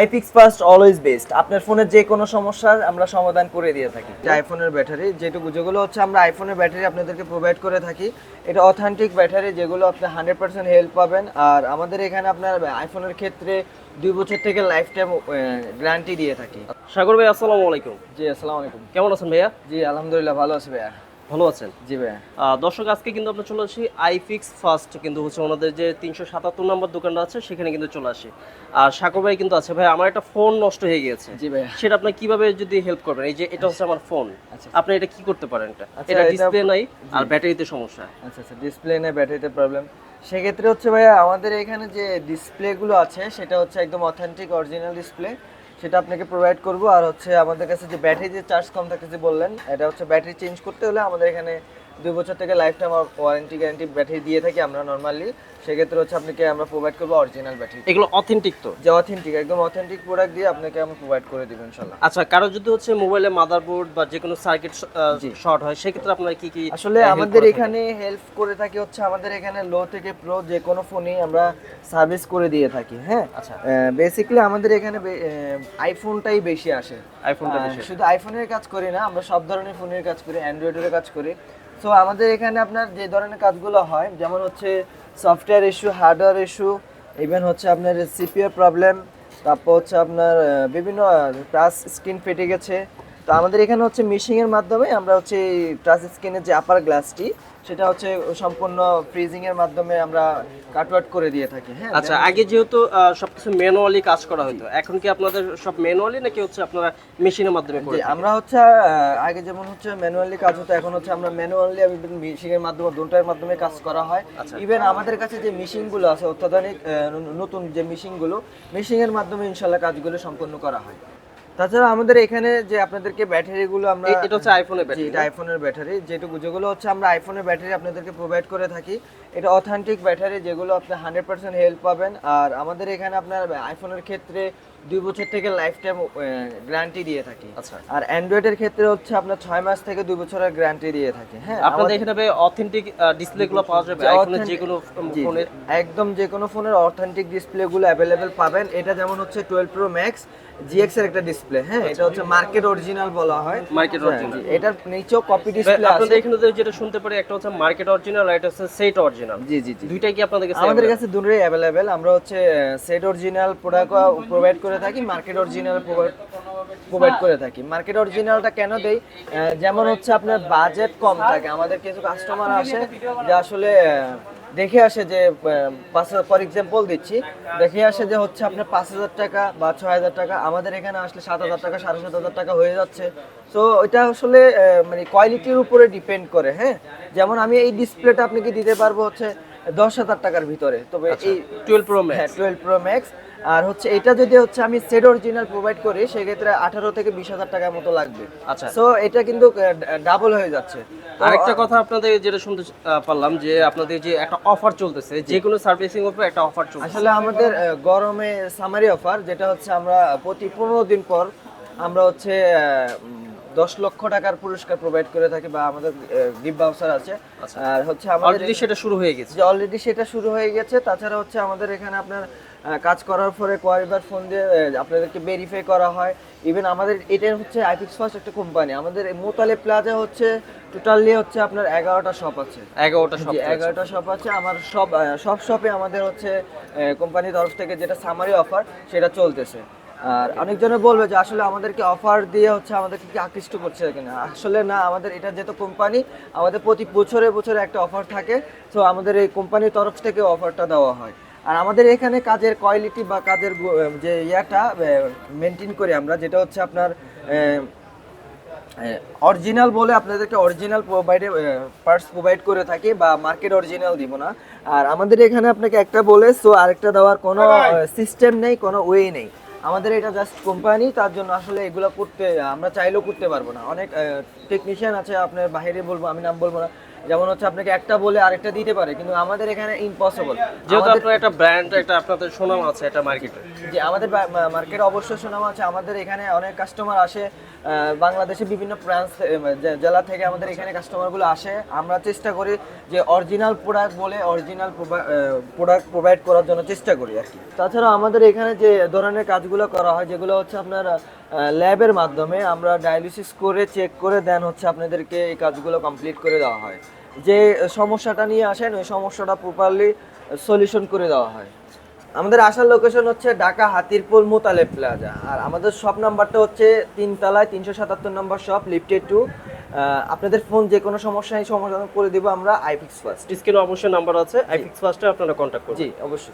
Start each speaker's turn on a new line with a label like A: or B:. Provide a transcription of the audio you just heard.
A: আইপিক্স first always best. আপনার ফোনের যে কোনো সমস্যার আমরা সমাধান করে দিয়ে থাকি। যে আইফোনের ব্যাটারি যেটুকু যেগুলো হচ্ছে আমরা আইফোনের ব্যাটারি আপনাদেরকে প্রোভাইড করে থাকি এটা অথেন্টিক ব্যাটারি যেগুলো আপনি হান্ড্রেড পার্সেন্ট হেল্প পাবেন। আর আমাদের এখানে আপনার আইফোনের ক্ষেত্রে দুই বছর থেকে লাইফ টাইম গ্যারান্টি দিয়ে থাকি।
B: সাগর ভাই আসসালামু আলাইকুম।
A: জি আসসালামু আলাইকুম।
B: কেমন আছেন ভাইয়া?
A: জি আলহামদুলিল্লাহ ভালো আছি ভাইয়া।
B: ভালো আছেন?
A: জি ভাইয়া।
B: দর্শক আজকে কিন্তু আমরা চলে আসি আইফিক্স ফার্স্ট কিন্তু হচ্ছে ওনাদের যে তিনশো সাতাত্তর নম্বর দোকানটা আছে সেখানে কিন্তু চলে আসি। আর সাগর ভাই কিন্তু আছে। ভাই আমার একটা ফোন নষ্ট হয়ে গিয়েছে।
A: জি ভাইয়া।
B: সেটা আপনি কীভাবে যদি হেল্প করবেন? এই যে এটা হচ্ছে আমার ফোন।
A: আচ্ছা।
B: আপনি এটা কি করতে পারেন এটা?
A: আচ্ছা,
B: এটা
A: এটা-
B: ডিসপ্লে নাই আর ব্যাটারিতে সমস্যা।
A: আচ্ছা আচ্ছা ডিসপ্লে নেই ব্যাটারিতে প্রবলেম সেক্ষেত্রে হচ্ছে ভাইয়া আমাদের এখানে যে ডিসপ্লেগুলো আছে সেটা হচ্ছে একদম অথেন্টিক অরিজিনাল ডিসপ্লে সেটা আপনাকে প্রোভাইড করব। আর হচ্ছে আমাদের কাছে যে ব্যাটারি যে চার্জ কম থাকে যে বললেন, এটা হচ্ছে ব্যাটারি চেঞ্জ করতে হলে আমাদের এখানে দুই বছর থেকে lifetime warranty guarantee battery দিয়ে থাকি আমরা নর্মালি সেক্ষেত্রে হচ্ছে আপনাকে আমরা প্রোভাইড করব অরিজিনাল ব্যাটারি
B: এগুলো অথেন্টিক তো?
A: যে অথেন্টিক একদম অথেন্টিক প্রোডাক্ট দিয়ে আপনাকে আমরা প্রোভাইড করে দেবো ইনশাল্লাহ
B: আচ্ছা কারও যদি হচ্ছে মোবাইলে মাদারবোর্ড বা যে কোনো সার্কিট শর্ট হয় সেক্ষেত্রে আপনারা কি কি
A: আসলে আমাদের এখানে হেল্প করে থাকি হচ্ছে আমাদের এখানে লো থেকে প্রো যে কোনো ফোনই আমরা সার্ভিস করে দিয়ে থাকি হ্যাঁ?
B: আচ্ছা।
A: বেসিক্যালি আমাদের এখানে আইফোনটাই বেশি আসে।
B: আইফোনটা বেশি
A: শুধু আইফোনের কাজ করি না আমরা সব ধরনের ফোনের কাজ করি অ্যান্ড্রয়েডের কাজ করি। সো আমাদের এখানে আপনার যে ধরনের কাজগুলো হয়, যেমন হচ্ছে software issue hardware issue even হচ্ছে আপনার সিপিআর প্রবলেম তারপর হচ্ছে আপনার বিভিন্ন টাচ স্ক্রিন ফেটে গেছে। তো আমাদের এখানে হচ্ছে মিশিংয়ের মাধ্যমে আমরা হচ্ছে টাচ স্ক্রিনের যে আপার গ্লাসটি সেটা হচ্ছে সম্পূর্ণ ফ্রিজিং এর মাধ্যমে আমরা কাটওয়াট করে দিয়ে থাকি হ্যাঁ?
B: আচ্ছা আগে যেহেতু সবকিছু ম্যানুয়ালি কাজ করা হতো এখন কি আপনাদের সব ম্যানুয়ালি নাকি হচ্ছে আপনারা মেশিনের মাধ্যমে করে
A: আমরা হচ্ছে আগে যেমন হচ্ছে ম্যানুয়ালি কাজ হতো এখন হচ্ছে আমরা ম্যানুয়ালি মেশিং এর মাধ্যমে দুটার মাধ্যমে কাজ করা হয়।
B: আচ্ছা।
A: ইভেন আমাদের কাছে যে মেশিনগুলো আছে অত্যাধুনিক নতুন যে মেশিনগুলো মেশিং এর মাধ্যমে ইনশাল্লাহ কাজগুলো সম্পন্ন করা হয়। তাছাড়া আমাদের এখানে যে আপনাদেরকে ব্যাটারি গুলো আমরা
B: এটা হচ্ছে আইফোনের ব্যাটারি
A: এটা আইফোনের ব্যাটারি যেটুকু যেগুলো হচ্ছে আমরা আইফোনের ব্যাটারি আপনাদেরকে প্রোভাইড করে থাকি। এটা অথেন্টিক ব্যাটারি যেগুলো আপনি হান্ড্রেড পার্সেন্ট হেল্প পাবেন। আর আমাদের এখানে আপনার আইফোনের ক্ষেত্রে দুই বছর থেকে লাইফ টাইম গ্যারান্টি দিয়ে থাকি।
B: আচ্ছা।
A: আর অ্যান্ড্রয়েডের ক্ষেত্রে হচ্ছে আপনার ছয় মাস থেকে দুই বছরের গ্যারান্টি দিয়ে থাকে। হ্যাঁ
B: আপনাদের এখানে অথেন্টিক ডিসপ্লে গুলো পাওয়া যাবে। আইফোনের যে কোনো ফোনের
A: একদম যে কোনো ফোনের অথেন্টিক ডিসপ্লেগুলো অ্যাভেলেবেল পাবেন। এটা যেমন হচ্ছে টুয়েলভ প্রো ম্যাক্স জিএক্স এর একটা ডিসপ্লে হ্যাঁ এটা হচ্ছে মার্কেট অরিজিনাল বলা হয়।
B: মার্কেট
A: হ্যাঁ,
B: অরিজিনাল
A: এটার নিচেও কপি ডিসপ্লে আছে
B: আপনাদের এখানে যেটা শুনতে পারি একটা হচ্ছে মার্কেট অরিজিনাল আর একটা হচ্ছে সেট অরিজিনাল
A: জি জি জি।
B: দুইটাই কি আপনাদের কাছে
A: আমাদের কাছে দুটোই অ্যাভেলেবেল আমরা হচ্ছে সেট অরিজিনাল প্রোডাক্ট প্রোভাইড করে থাকি মার্কেট অরিজিনাল প্রোভাইড করে থাকি। মার্কেট অরিজিনালটা কেন দেই? যেমন হচ্ছে আপনার বাজেট কম থাকে। আমাদের কিছু কাস্টমার আসে যে আসলে দেখে আসে যে পাঁচ হাজার ফর এক্সাম্পল দিচ্ছি, দেখে আসে যে হচ্ছে আপনার পাঁচ হাজার টাকা বা ছয় হাজার টাকা, আমাদের এখানে আসলে সাত হাজার টাকা, সাড়ে সাত হাজার টাকা হয়ে যাচ্ছে। তো এটা আসলে মানে কোয়ালিটির উপরে ডিপেন্ড করে হ্যাঁ? যেমন আমি এই ডিসপ্লেটা আপনি কি দিতে পারব হচ্ছে দশ হাজার টাকার ভিতরে। তবে এই
B: 12 প্রো ম্যাক্স
A: হ্যাঁ টুয়েলভ প্রো ম্যাক্স আর হচ্ছে এটা যদি হচ্ছে আমি সেট অরিজিনাল প্রোভাইড করি সেক্ষেত্রে আঠারো থেকে বিশ হাজার টাকার মতো লাগবে।
B: আচ্ছা।
A: সো এটা কিন্তু ডাবল হয়ে যাচ্ছে।
B: আরেকটা কথা আপনাদের যেটা শুনতে পারলাম যে আপনাদের যে একটা অফার চলতেছে যে কোনো সার্ভিসিং উপরে একটা অফার চলছে
A: আসলে আমাদের গরমে সামারি অফার যেটা হচ্ছে আমরা প্রতি পনেরো দিন পর আমরা হচ্ছে দশ লক্ষ টাকার পুরস্কার প্রোভাইড করে থাকি বা আমাদের গিফট বাউচার আছে।
B: আচ্ছা।
A: আর হচ্ছে আমাদের
B: অলরেডি সেটা শুরু হয়ে গেছে।
A: অলরেডি সেটা শুরু হয়ে গেছে তাছাড়া হচ্ছে আমাদের এখানে আপনার কাজ করার পরে কয়েকবার ফোন দিয়ে আপনাদেরকে ভেরিফাই করা হয়। ইভেন আমাদের এটা হচ্ছে আইপিক্স ফার্স্ট একটা কোম্পানি আমাদের মোতালে প্লাজা হচ্ছে টোটালি হচ্ছে আপনার এগারোটা শপ আছে।
B: এগারোটা
A: শপ এগারোটা শপ আছে। আমার সব সব শপে আমাদের হচ্ছে কোম্পানির তরফ থেকে যেটা সামারি অফার সেটা চলতেছে। আর অনেকজনে বলবে যে আসলে আমাদেরকে অফার দিয়ে হচ্ছে আমাদেরকে কি আকৃষ্ট করছে কিনা। আসলে না আমাদের এটা যেহেতু কোম্পানি আমাদের প্রতি বছরে বছরে একটা অফার থাকে তো আমাদের এই কোম্পানির তরফ থেকে অফারটা দেওয়া হয়। আর আমাদের এখানে কাজের কোয়ালিটি বা কাজের যে ইয়াটা মেনটেন করি আমরা যেটা হচ্ছে আপনার অরিজিনাল বলে আপনাদেরকে অরিজিনাল প্রোভাইডে পার্টস প্রোভাইড করে থাকি বা মার্কেট অরিজিনাল দিব না। আর আমাদের এখানে আপনাকে একটা বলে সো আরেকটা দেওয়ার কোনো সিস্টেম নেই কোনো ওয়ে নেই। আমাদের এটা জাস্ট কোম্পানি তার জন্য আসলে এগুলো করতে, আমরা চাইলেও করতে পারব না। অনেক টেকনিশিয়ান আছে, আপনার বাইরে বলব, আমি নাম বলব না। যেমন হচ্ছে আপনাকে একটা বলে আরেকটা দিতে পারে কিন্তু আমাদের এখানে ইম্পসিবল
B: যেহেতু আপনার একটা ব্র্যান্ড একটা আপনাদের সুনাম আছে এটা মার্কেটে
A: যে আমাদের মার্কেট অবশ্যই সুনাম আছে। আমাদের এখানে অনেক কাস্টমার আসে বাংলাদেশে বিভিন্ন ব্রাঞ্চ জেলা থেকে আমাদের এখানে কাস্টমারগুলো আসে। আমরা চেষ্টা করি যে অরিজিনাল প্রোডাক্ট বলে অরিজিনাল প্রোডাক্ট প্রোভাইড করার জন্য চেষ্টা করি আর কি। তাছাড়া আমাদের এখানে যে ধরনের কাজগুলো করা হয় যেগুলো হচ্ছে আপনার ল্যাবের মাধ্যমে আমরা ডায়ালিসিস করে চেক করে দেন হচ্ছে আপনাদেরকে এই কাজগুলো কমপ্লিট করে দেওয়া হয়। যে সমস্যাটা নিয়ে আসেন ওই সমস্যাটা প্রপারলি সলিউশন করে দেওয়া হয়। আমাদের আসার লোকেশন হচ্ছে ঢাকা হাতিরপুল মোতালেব প্লাজা আর আমাদের শপ নাম্বারটা হচ্ছে তিনতলায় তিনশো সাতাত্তর নম্বর শপ লিফটে টু আপনাদের ফোন যে কোনো সমস্যায় সমাধান করে দেবো আমরা আইফিক্স ফার্স্ট
B: স্ক্রিনে অবশ্যই নাম্বার আছে। আইফিক্স ফার্স্টে আপনারা কন্ট্যাক্ট করুন
A: জি অবশ্যই।